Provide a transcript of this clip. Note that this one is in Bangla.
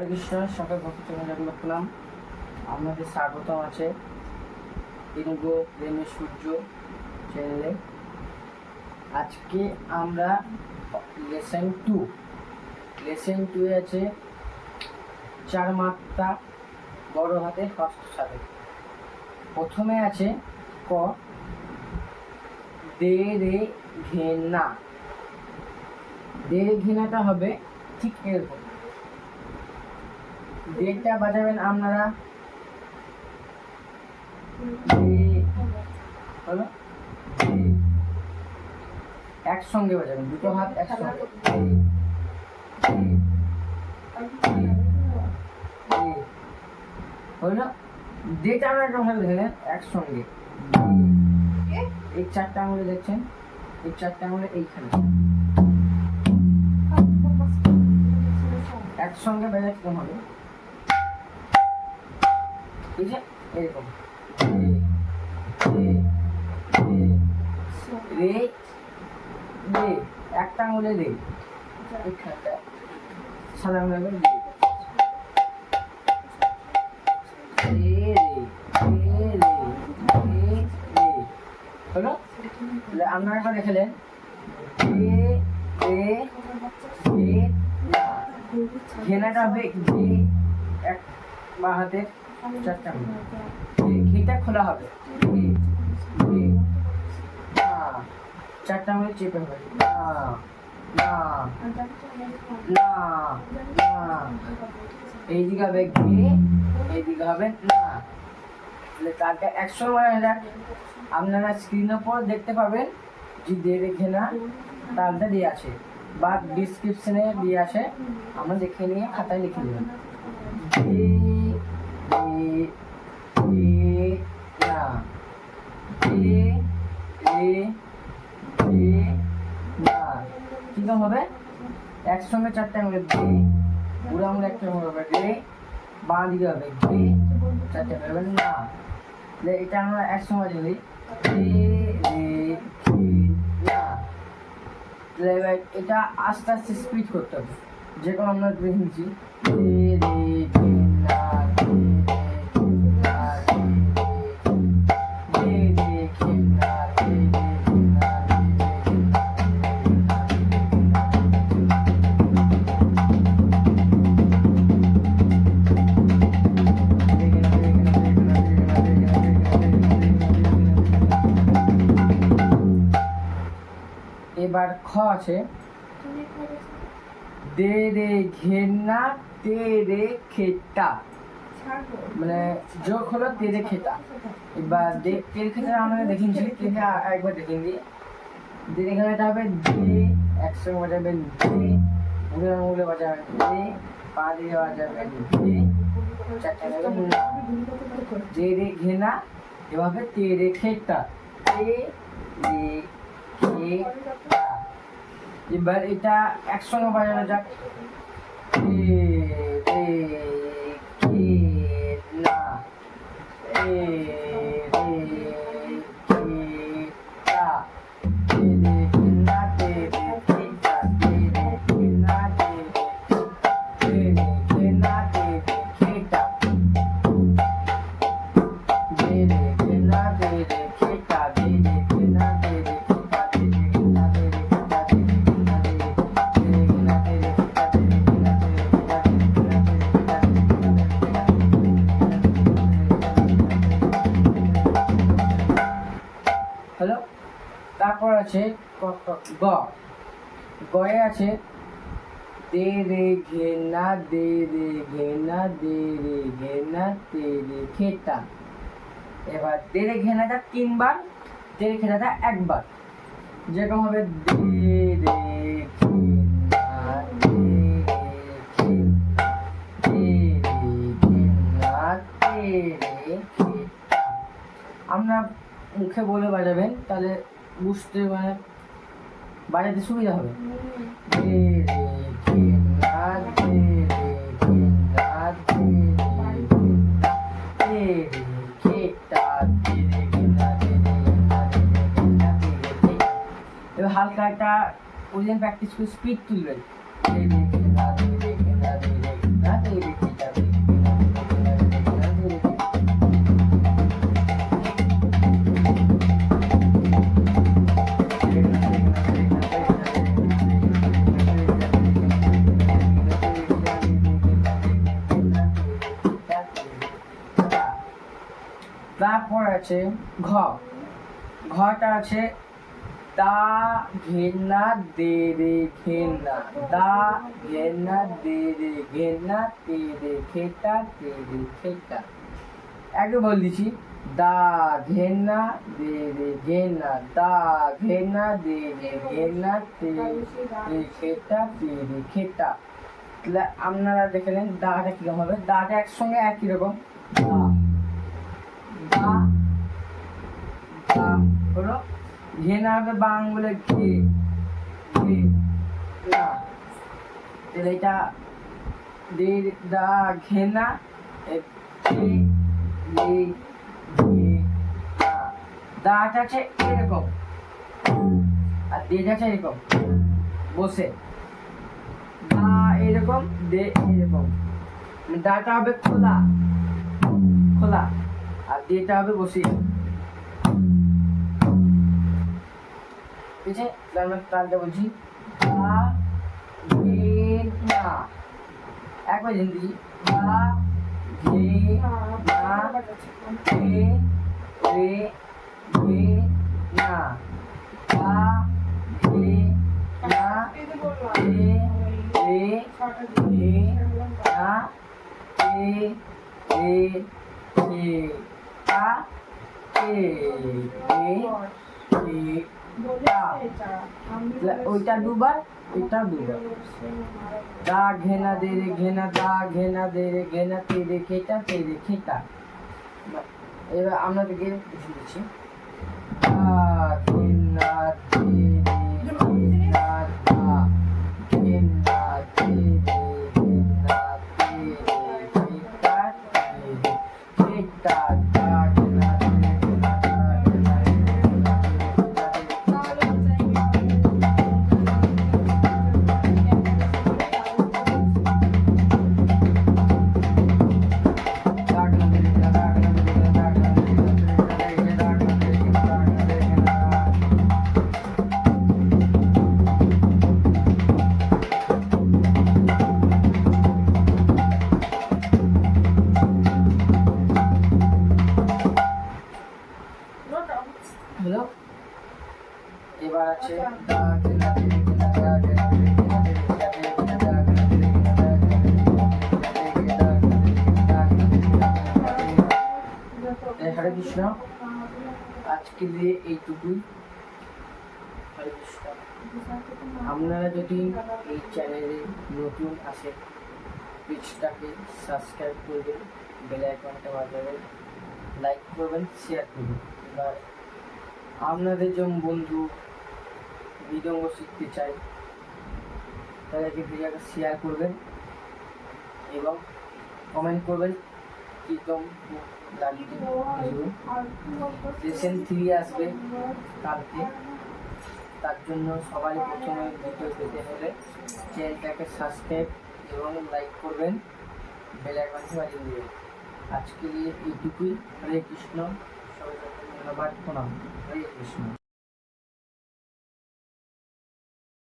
হরে কৃষ্ণ সকল ভক্তচরণ যেগুলো পেলাম আপনাদের স্বাগতম আছে। তিনুগো প্রেমের সূর্য চ্যানেলে আজকে আমরা লেসন টু। লেসন টু আছে চার মাত্রা বড় হাতে হস্ত সাথে প্রথমে আছে ক, দে রে ঘেনা দে রে ঘেনাটা হবে ঠিক এরকম ডেটটা বাজাবেন আপনারা। একসঙ্গে বাজাবেন দুটো হাত একসঙ্গে। হলো ডেটা একটা একসঙ্গে। এই দেখছেন, এই এইখানে। একসঙ্গে হবে। আছে এরকম। রে রে একটা আঙুলে রে সাদা আঙুলে হলো? আপনারা একবার দেখালেন ঘেনাটা হবে ঘে এক বা হাতের চারটা আঙুল। ঘে- ঘেটা খোলা হবে। চারটা আঙুলে চেপে হবে। না না না এইদিকে হবে ঘে এইদিকে হবে না। তারটা একশো মানে আপনারা স্ক্রিনের উপর দেখতে পাবেন যে দিয়ে রেখে না তালটা দিয়ে আছে বা ডিসক্রিপশনে দিয়ে আছে। আমরা দেখে নিয়ে খাতায় লিখে দেবেন কীরকম হবে? একসঙ্গে চারটে আঙুলে দে বুড়ো আঙুলে একটা আঙুল হবে রে বাঁ দিকে হবে চারটে আঙুল হবে না। এটা আমরা একসঙ্গে যদি এবার এটা আস্তে আস্তে স্পিড করতে হবে। যেরকম আমরা দেখে এবার খ আছে। দে রে ঘেনা তে রে খেটা। মানে যোগ হলো তে রে খেটা। এবার দে, তে রে খেটা আমরা দেখিয়েছি তেকে একবার দিই দে রে খেলাটা হবে দে, একসঙ্গে বাজাবেন দে বুড়ো আঙুলে বাজাবেন দে পা দিয়ে বাজাবেন দে। চারটে দে। রে ঘেনা এভাবে তে রে খেটা। তে রে খেটা এবার এটা একসঙ্গে বাজানো যাক। না। এ আছে গ। গয়ে আছে, দে রে ঘেনা দে রে ঘেনা দে রে ঘেনা দে রে খেতা এবার দে রে ঘেনাটা তিনবার, দে রে ঘেনাটা একবার। যেরকম হবে, দে রে আমরা মুখে বলে বাজাবেন, তাহলে বুঝতে মানে বাজাতে সুবিধা হবে এবার হালকা একটা ওজন প্র্যাকটিস করে স্পিড তুলবেন তারপর আছে ঘ ঘটা আছে দা ঘেন্না দে রে ঘেন্না, দা ঘেন্না দে রে ঘেন্না, তে রে খেটা তে রে খেটা আগে বল দিছি দা ঘেন্না দে রে ঘেন্না, দা ঘেন্না দে রে ঘেন্না, তে রে খেটা তে রে খেটা তাহলে আপনারা দেখে নেন, দাটা কীরকম হবে? দাটা একসঙ্গে একই রকম? দা হলো ঘেনা হবে বাংলা ঘে ঘে না তাহলে এটা দে দা ঘেনা ঘে লে ঘে দাটা আছে এরকম আর দেটা আছে এরকম বসে দা এরকম দে এরকম মানে দাটা হবে খোলা খোলা আর দেটা হবে বসে ঠিক আছে আমরা তালটা বলছি। একবার জেনে দিচ্ছি দা তা এ ওইটা দুবার এটা দুবার। দা ঘেনা দে রে ঘেনা, দা ঘেনা দে রে ঘেনা, তে রে খেটা তে রে খেটা এবার আপনাদেরকে বুঝিয়ে দিচ্ছি। দা ঘেনা, তে রে দে হরে কৃষ্ণ। আজকে এইটুকুই হরে কৃষ্ণ। আপনারা যদি এই চ্যানেলে নতুন আসেন পেজটাকে সাবস্ক্রাইব করবেন বেল আইকনটা বাজাবেন লাইক করবেন শেয়ার করবেন। এবার আপনাদের যেমন বন্ধু মৃদঙ্গ শিখতে চাই তাদেরকে ভিডিওটা শেয়ার করবেন এবং কমেন্ট করবেন কীরকম লাগবে থ্রি আসবে কালকে। তার জন্য সবাই প্রথমে ভিডিও পেতে হলে চ্যানেলটাকে সাবস্ক্রাইব এবং লাইক করবেন বেল আইকনটি বাজিয়ে দেবেন। আজকে এইটুকুই হরে কৃষ্ণ। সবাইকে ধন্যবাদ। প্রণাম। হরে কৃষ্ণ।